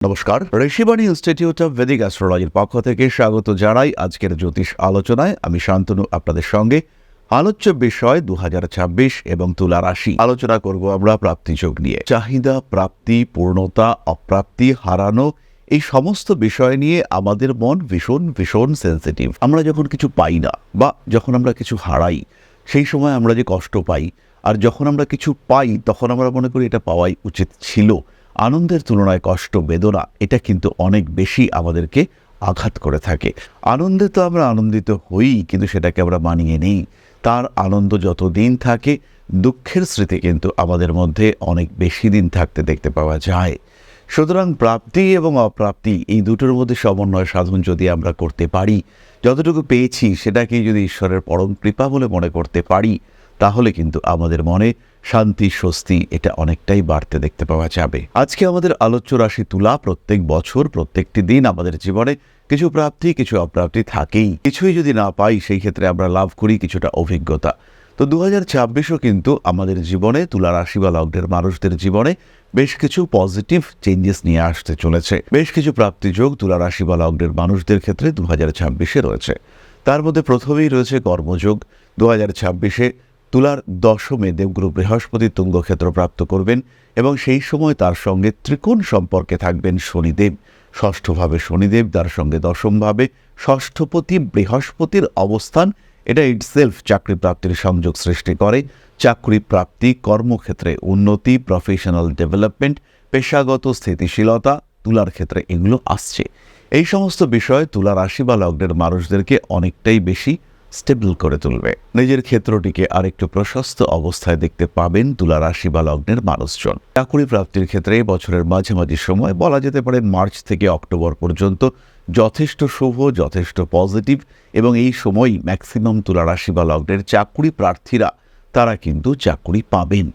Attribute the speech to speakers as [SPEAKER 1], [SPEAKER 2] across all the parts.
[SPEAKER 1] নমস্কার। Rishibani institute of Vedic অ্যাস্ট্রোলজির পক্ষ থেকে স্বাগত জানাই আজকের জ্যোতিষ আলোচনায়। আমি শান্তনু, আপনাদের সঙ্গে। আলোচ্য বিষয় দু হাজার ছাব্বিশ এবং তুলা রাশি। আলোচনা করব আমরা প্রাপ্তি যোগ নিয়ে। চাহিদা, প্রাপ্তি, পূর্ণতা, অপ্রাপ্তি, হারানো, এই সমস্ত বিষয় নিয়ে আমাদের মন ভীষণ ভীষণ সেন্সিটিভ আমরা যখন কিছু পাই না বা যখন আমরা কিছু হারাই, সেই সময় আমরা যে কষ্ট পাই, আর যখন আমরা কিছু পাই, তখন আমরা মনে করি এটা পাওয়াই উচিত ছিল। আনন্দের তুলনায় কষ্ট, বেদনা, এটা কিন্তু অনেক বেশি আমাদেরকে আঘাত করে থাকে। আনন্দে তো আমরা আনন্দিত হই, কিন্তু সেটাকে আমরা মানিয়ে নিই। তার আনন্দ যত দিন থাকে, দুঃখের স্মৃতি কিন্তু আমাদের মধ্যে অনেক বেশি দিন থাকতে দেখতে পাওয়া যায়। সুতরাং প্রাপ্তি এবং অপ্রাপ্তি, এই দুটোর মধ্যে সমন্বয় সাধন যদি আমরা করতে পারি, যতটুকু পেয়েছি সেটাকে যদি ঈশ্বরের পরম কৃপা বলে মনে করতে পারি, তাহলে কিন্তু আমাদের মনে শান্তি, স্বস্তি, এটা অনেকটাই বাড়তে দেখতে পাওয়া যাবে। আজকে আমাদের আলোচ্য রাশি তুলা, প্রত্যেক বছর, প্রত্যেকটি দিন আমাদের জীবনে কিছু প্রাপ্তি, কিছু অপ্রাপ্তি থাকেই। কিছুই যদি না পাই, সেই ক্ষেত্রে আমরা লাভ করি কিছুটা অভিজ্ঞতা। তো দু হাজার ছাব্বিশও কিন্তু আমাদের জীবনে, তুলা রাশি বা লগ্নের মানুষদের জীবনে বেশ কিছু পজিটিভ চেঞ্জেস নিয়ে আসতে চলেছে। বেশ কিছু প্রাপ্তিযোগ তুলা রাশি বা লগ্নের মানুষদের ক্ষেত্রে দু হাজার ছাব্বিশে রয়েছে। তার মধ্যে প্রথমেই রয়েছে কর্মযোগ। দু হাজার ছাব্বিশে তুলার দশমে দেবগুরু বৃহস্পতি তুঙ্গক্ষেত্র প্রাপ্ত করবেন এবং সেই সময় তার সঙ্গে ত্রিকোণ সম্পর্কে থাকবেন শনিদেব। ষষ্ঠভাবে শনিদেব তার সঙ্গে দশমভাবে ষষ্ঠপতি বৃহস্পতির অবস্থান, এটা ইটসেলফ চাকরি প্রাপ্তির সংযোগ সৃষ্টি করে। চাকরি প্রাপ্তি, কর্মক্ষেত্রে উন্নতি প্রফেশনাল ডেভেলপমেন্ট পেশাগত স্থিতিশীলতা, তুলার ক্ষেত্রে এগুলো আসছে। এই সমস্ত বিষয় তুলা রাশি বা লগ্নের মানুষদেরকে অনেকটাই বেশি স্টেবল করে তুলবে। নিজের ক্ষেত্রটিকে আরেকটু প্রশস্ত অবস্থায় দেখতে পাবেন তুলা রাশি বা লগ্নের মানুষজন। চাকুরি প্রাপ্তির ক্ষেত্রে বছরের মাঝামাঝি সময় বলা যেতে পারে মার্চ থেকে অক্টোবর পর্যন্ত যথেষ্ট শুভ, যথেষ্ট পজিটিভ এবং এই সময় ম্যাক্সিমাম তুলা রাশি বা লগ্নের চাকুরি প্রার্থীরা, তারা কিন্তু চাকুরি পাবেন।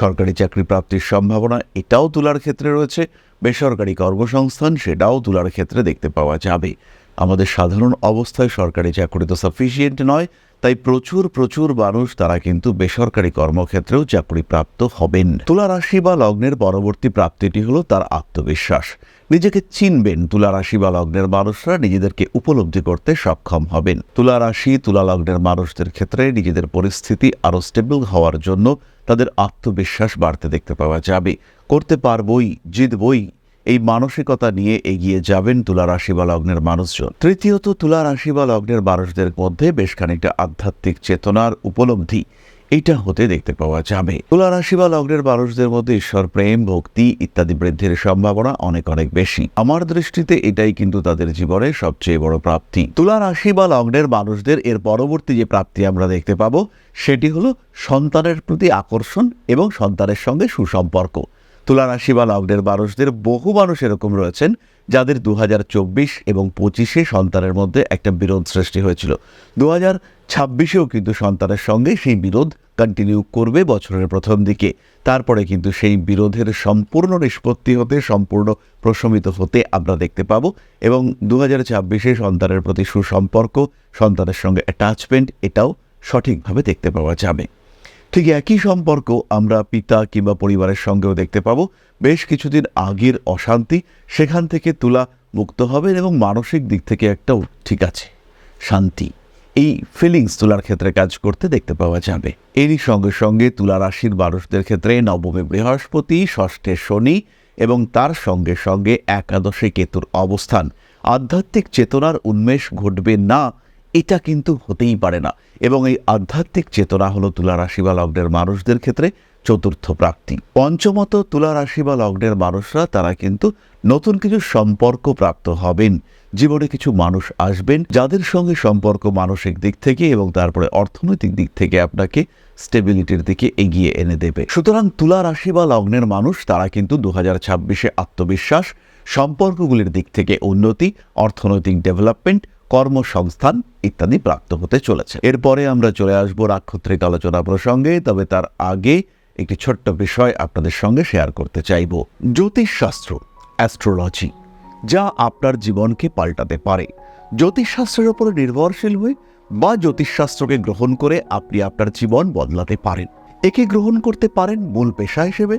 [SPEAKER 1] সরকারি চাকরি প্রাপ্তির সম্ভাবনা, এটাও তুলার ক্ষেত্রে রয়েছে। বেসরকারি কর্মসংস্থান, সেটাও তুলার ক্ষেত্রে দেখতে পাওয়া যাবে। আমাদের সাধারণ অবস্থায় সরকারি চাকরি তো সাফিসিয়েন্ট নয়, তাই প্রচুর প্রচুর মানুষ তারা কিন্তু বেসরকারি কর্মক্ষেত্রেও চাকরি প্রাপ্ত হবেন। তুলা রাশি বা লগ্নের পরবর্তী প্রাপ্তিটি হলো তার আত্মবিশ্বাস। নিজেকে চিনবেন, তুলা রাশি বা লগ্নের মানুষরা নিজেদেরকে উপলব্ধি করতে সক্ষম হবেন। তুলা রাশি, তুলা লগ্নের মানুষদের ক্ষেত্রে নিজেদের পরিস্থিতি আরও স্টেবল হওয়ার জন্য তাদের আত্মবিশ্বাস বাড়তে দেখতে পাওয়া যাবে। করতে পারবই, জিতবই এই মানসিকতা নিয়ে এগিয়ে যাবেন তুলা রাশি বা লগ্নের মানুষজন। তৃতীয়ত তুলা রাশি বা লগ্নের মানুষদের মধ্যে বেশ খানিকটা আধ্যাত্মিক চেতনার উপলব্ধি এটা হতে দেখতে পাওয়া যাবে। তুলা রাশি বা লগ্নের মানুষদের মধ্যে ঈশ্বর, প্রেম, ভক্তি ইত্যাদি বৃদ্ধির সম্ভাবনা অনেক অনেক বেশি। আমার দৃষ্টিতে এটাই কিন্তু তাদের জীবনে সবচেয়ে বড় প্রাপ্তি। তুলা রাশি বা লগ্নের মানুষদের এর পরবর্তী যে প্রাপ্তি আমরা দেখতে পাবো, সেটি হলো সন্তানের প্রতি আকর্ষণ এবং সন্তানের সঙ্গে সুসম্পর্ক। তুলা রাশি বা লগ্নের মানুষদের বহু মানুষ এরকম রয়েছেন যাদের দু হাজার চব্বিশ এবং পঁচিশে সন্তানের মধ্যে একটা বিরোধ সৃষ্টি হয়েছিল। দু হাজার ছাব্বিশেও কিন্তু সন্তানের সঙ্গে সেই বিরোধ কন্টিনিউ করবে বছরের প্রথম দিকে। তারপরে কিন্তু সেই বিরোধের সম্পূর্ণ নিষ্পত্তি হতে, সম্পূর্ণ প্রশমিত হতে আমরা দেখতে পাবো এবং দু হাজার ছাব্বিশে সন্তানের প্রতি সুসম্পর্ক, সন্তানের সঙ্গে অ্যাটাচমেন্ট এটাও সঠিকভাবে দেখতে পাওয়া যাবে। ঠিক একই সম্পর্ক আমরা পিতা কিংবা পরিবারের সঙ্গেও দেখতে পাবো। বেশ কিছুদিন আগের অশান্তি, সেখান থেকে তুলা মুক্ত হবেন এবং মানসিক দিক থেকে একটাও ঠিক আছে, শান্তি। এই ফিলিংস তুলার ক্ষেত্রে কাজ করতে দেখতে পাওয়া যাবে। এরই সঙ্গে সঙ্গে তুলা রাশির মানুষদের ক্ষেত্রে নবমে বৃহস্পতি, ষষ্ঠে শনি এবং তার সঙ্গে সঙ্গে একাদশে কেতুর অবস্থান। আধ্যাত্মিক চেতনার উন্মেষ ঘটবে না এটা কিন্তু হতেই পারে না। এবং এই আধ্যাত্মিক চেতনা হলো তুলা রাশি বা লগ্নের মানুষদের ক্ষেত্রে চতুর্থ প্রাপ্তি। পঞ্চমত তুলা রাশি বা লগ্নের মানুষরা, তারা কিন্তু নতুন কিছু সম্পর্ক প্রাপ্ত হবেন। জীবনে কিছু মানুষ আসবেন, যাদের সঙ্গে সম্পর্ক মানসিক দিক থেকে এবং তারপরে অর্থনৈতিক দিক থেকে আপনাকে স্টেবিলিটির দিকে এগিয়ে এনে দেবে। সুতরাং তুলা রাশি বা লগ্নের মানুষ, তারা কিন্তু দু হাজার আত্মবিশ্বাস, সম্পর্কগুলির দিক থেকে উন্নতি, অর্থনৈতিক ডেভেলপমেন্ট কর্মসংস্থান ইত্যাদি প্রাপ্ত হতে চলেছে। এরপরে আমরা চলে আসব রাক্ষত্রিক আলোচনা প্রসঙ্গে, তবে তার আগে একটি ছোট্ট বিষয় আপনাদের সঙ্গে শেয়ার করতে চাইব। জ্যোতিষশাস্ত্র, অ্যাস্ট্রোলজি, যা আপনার জীবনকে পাল্টাতে পারে। জ্যোতিষশাস্ত্রের উপর নির্ভরশীল হয়ে বা জ্যোতিষশাস্ত্রকে গ্রহণ করে আপনি আপনার জীবন বদলাতে পারেন। একে গ্রহণ করতে পারেন মূল পেশা হিসেবে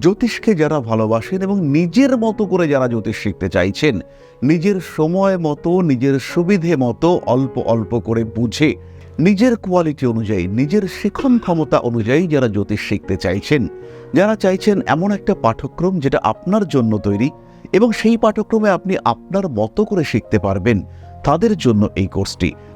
[SPEAKER 1] জ্যোতিষকে যারা ভালোবাসেন এবং নিজের মতো করে যারা জ্যোতিষ শিখতে চাইছেন, নিজের সময় মতো, নিজের সুবিধে মতো অল্প অল্প করে বুঝে, নিজের কোয়ালিটি অনুযায়ী, নিজের শিখন ক্ষমতা অনুযায়ী যারা জ্যোতিষ শিখতে চাইছেন, যারা চাইছেন এমন একটা পাঠ্যক্রম যেটা আপনার জন্য তৈরি এবং সেই পাঠ্যক্রমে আপনি আপনার মতো করে শিখতে পারবেন, তাদের জন্য এই কোর্সটি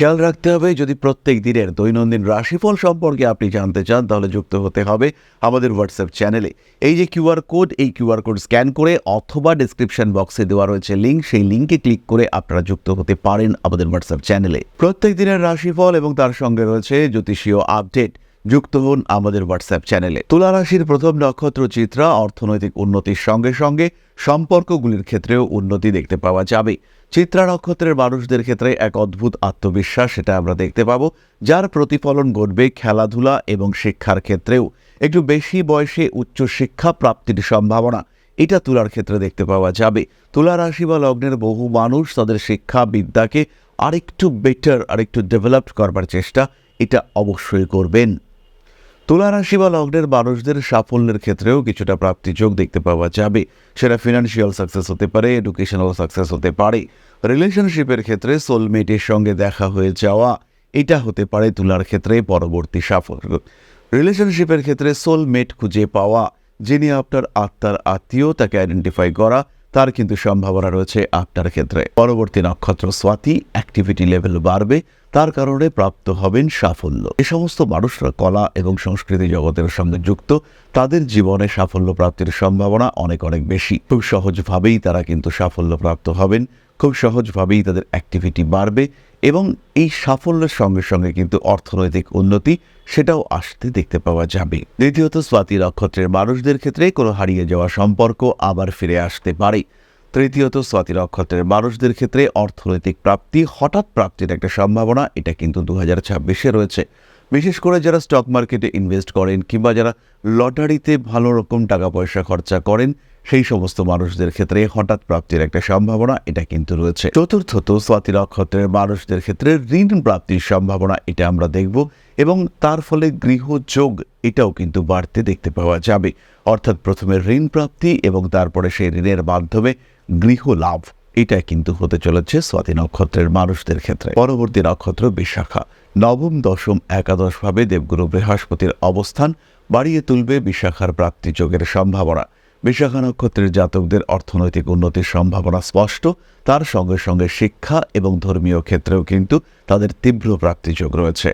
[SPEAKER 1] খেয়াল রাখতে হবে, যদি প্রত্যেক দিনের দৈনন্দিন রাশিফল সম্পর্কে আপনি জানতে চান, তাহলে যুক্ত হতে হবে আমাদের হোয়াটসঅ্যাপ চ্যানেলে এই যে কিউআর কোড এই কিউআর কোড স্ক্যান করে অথবা ডিসক্রিপশন বক্সে দেওয়া রয়েছে লিঙ্ক সেই লিঙ্কে ক্লিক করে আপনারা যুক্ত হতে পারেন আমাদের হোয়াটসঅ্যাপ চ্যানেলে প্রত্যেক দিনের রাশিফল এবং তার সঙ্গে রয়েছে জ্যোতিষীয় আপডেট যুক্ত হন আমাদের হোয়াটসঅ্যাপ চ্যানেলে। তুলা রাশির প্রথম নক্ষত্র চিত্রা অর্থনৈতিক উন্নতির সঙ্গে সঙ্গে সম্পর্কগুলির ক্ষেত্রেও উন্নতি দেখতে পাওয়া যাবে। চিত্রা নক্ষত্রের মানুষদের ক্ষেত্রে এক অদ্ভুত আত্মবিশ্বাস সেটা আমরা দেখতে পাবো, যার প্রতিফলন ঘটবে খেলাধুলা এবং শিক্ষার ক্ষেত্রেও। একটু বেশি বয়সে উচ্চশিক্ষা প্রাপ্তির সম্ভাবনা, এটা তুলার ক্ষেত্রে দেখতে পাওয়া যাবে। তুলা রাশি বা লগ্নের বহু মানুষ তাদের শিক্ষা বিদ্যাকে আরেকটু বেটার আরেকটু ডেভেলপড করবার চেষ্টা, এটা অবশ্যই করবেন। তুলা রাশি বা লগ্নের মানুষদের সাফল্যের ক্ষেত্রেও কিছুটা প্রাপ্তিযোগ দেখতে পাওয়া যাবে। সেটা ফিনান্সিয়াল সাকসেস হতে পারে এডুকেশনাল সাকসেস হতে পারে। রিলেশনশিপের ক্ষেত্রে সোলমেটের সঙ্গে দেখা হয়ে যাওয়া, এটা হতে পারে তুলার ক্ষেত্রে পরবর্তী সাফল্য। রিলেশনশিপের ক্ষেত্রে সোলমেট খুঁজে পাওয়া, যিনি আপনার আত্মার আত্মীয়, তাকে আইডেন্টিফাই করা তার কিন্তু সম্ভাবনা রয়েছে আপনার ক্ষেত্রে। পরবর্তী নক্ষত্র স্বাতি অ্যাক্টিভিটি লেভেল বাড়বে, তার কারণে প্রাপ্ত হবেন সাফল্য। এ সমস্ত মানুষরা কলা এবং সংস্কৃতি জগতের সঙ্গে যুক্ত, তাদের জীবনে সাফল্য প্রাপ্তির সম্ভাবনা অনেক অনেক বেশি। খুব সহজভাবেই তারা কিন্তু সাফল্য প্রাপ্ত হবেন। খুব সহজভাবেই তাদের অ্যাক্টিভিটি বাড়বে এবং এই সাফল্যের সঙ্গে সঙ্গে কিন্তু অর্থনৈতিক উন্নতি সেটাও আসতে দেখতে পাওয়া যাবে। দ্বিতীয়ত, স্বাতি নক্ষত্রের মানুষদের ক্ষেত্রে কোনো হারিয়ে যাওয়া সম্পর্ক আবার ফিরে আসতে পারে। তৃতীয়ত, স্বাতি নক্ষত্রের মানুষদের ক্ষেত্রে অর্থনৈতিক প্রাপ্তি, হঠাৎ প্রাপ্তির একটা সম্ভাবনা, এটা কিন্তু দু হাজার ছাব্বিশে রয়েছে। বিশেষ করে যারা স্টক মার্কেটে ইনভেস্ট করেন কিংবা যারা লটারিতে ভালো রকম টাকা পয়সা খরচা করেন সেই সমস্ত মানুষদের ক্ষেত্রে হঠাৎ প্রাপ্তির একটা সম্ভাবনা, এটা কিন্তু রয়েছে। চতুর্থত স্বাতি নক্ষত্রের মানুষদের ক্ষেত্রে ঋণ প্রাপ্তির সম্ভাবনা, এটা আমরা দেখব। এবং তার ফলে গৃহযোগ এটাও কিন্তু বাড়তে দেখতে পাওয়া যাবে। অর্থাৎ প্রথমে ঋণ প্রাপ্তি এবং তারপরে সেই ঋণের মাধ্যমে গৃহ লাভ, এটা কিন্তু হতে চলেছে স্বাতি নক্ষত্রের মানুষদের ক্ষেত্রে। পরবর্তী নক্ষত্র বিশাখা। নবম, দশম, একাদশ ভাবে দেবগুরু বৃহস্পতির অবস্থান বাড়িয়ে তুলবে বিশাখার প্রাপ্তি যোগের সম্ভাবনা। বিশাখা নক্ষত্রের জাতকদের অর্থনৈতিক উন্নতির সম্ভাবনা স্পষ্ট। তার সঙ্গে সঙ্গে শিক্ষা এবং ধর্মীয় ক্ষেত্রেও কিন্তু তাদের তীব্র প্রাপ্তিযোগ রয়েছে।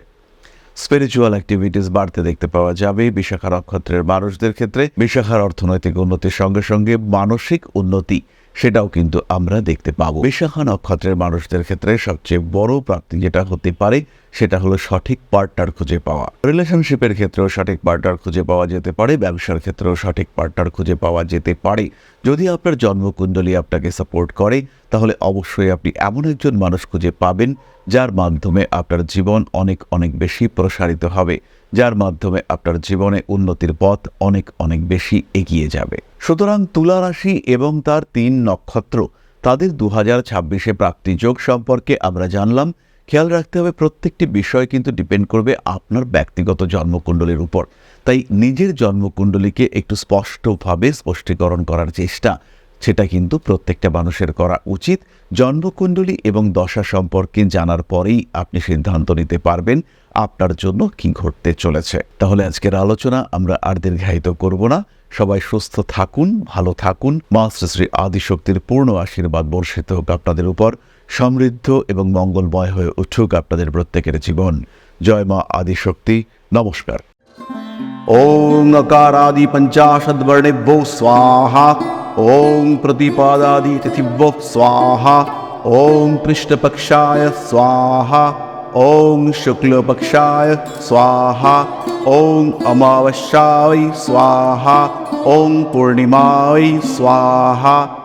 [SPEAKER 1] স্পিরিচুয়াল অ্যাক্টিভিটিস বাড়তে দেখতে পাওয়া যাবে। বিশাখা নক্ষত্রের মানুষদের ক্ষেত্রে বিশাখার অর্থনৈতিক উন্নতির সঙ্গে সঙ্গে মানসিক উন্নতি সেটাও কিন্তু আমরা দেখতে পাবো। বিশাখা নক্ষত্রের মানুষদের ক্ষেত্রে সবচেয়ে বড় প্রাপ্তি যেটা হতে পারে, সেটা হলো সঠিক পার্টনার খুঁজে পাওয়া। রিলেশনশিপের ক্ষেত্রেও সঠিক পার্টনার খুঁজে পাওয়া যেতে পারে, ব্যবসার ক্ষেত্রেও সঠিক পার্টনার খুঁজে পাওয়া যেতে পারে। যদি আপনার জন্মকুণ্ডলী আপনাকে সাপোর্ট করে, তাহলে অবশ্যই আপনি এমন একজন মানুষ খুঁজে পাবেন, যার মাধ্যমে আপনার জীবন অনেক অনেক বেশি প্রসারিত হবে। যার মাধ্যমে আপনার জীবনে উন্নতির পথ অনেক অনেক বেশি এগিয়ে যাবে। সুতরাং তুলা রাশি এবং তার তিন নক্ষত্র, তাদের দু হাজার ছাব্বিশে প্রাপ্তিযোগ সম্পর্কে আমরা জানলাম। খেয়াল রাখতে হবে, প্রত্যেকটি বিষয় কিন্তু ডিপেন্ড করবে আপনার ব্যক্তিগত জন্মকুণ্ডলীর উপর। তাই নিজের জন্মকুণ্ডলীকে একটু স্পষ্টভাবে স্পষ্টীকরণ করার চেষ্টা। সেটা কিন্তু প্রত্যেকটা মানুষের করা উচিত। জন্মকুণ্ডলী এবং দশা সম্পর্কে জানার পরেই আপনি সিদ্ধান্ত নিতে পারবেন আপনার জন্য কি ঘটতে চলেছে। তাহলে আজকের আলোচনা আমরা আর দীর্ঘায়িত করব না। সবাই সুস্থ থাকুন, ভালো থাকুন। মাস্টার শ্রী আদিশক্তির পূর্ণ আশীর্বাদ বর্ষিত হোক আপনাদের উপর। সমৃদ্ধ এবং মঙ্গলময় হয়ে উঠুক আপনাদের প্রত্যেকের জীবন। জয় মা আদিশক্তি। নমস্কার।
[SPEAKER 2] ওম নকারাদি পঞ্চাশদ্বর্ণেভ্যো স্বাহা। ॐ प्रतिपादादि स्वाहा। ॐ पृष्ठपक्षाय स्वाहा। ॐ शुक्लपक्षाय स्वाहा। ॐ अमावस्याय स्वाहा। ॐ पूर्णिमाय स्वाहा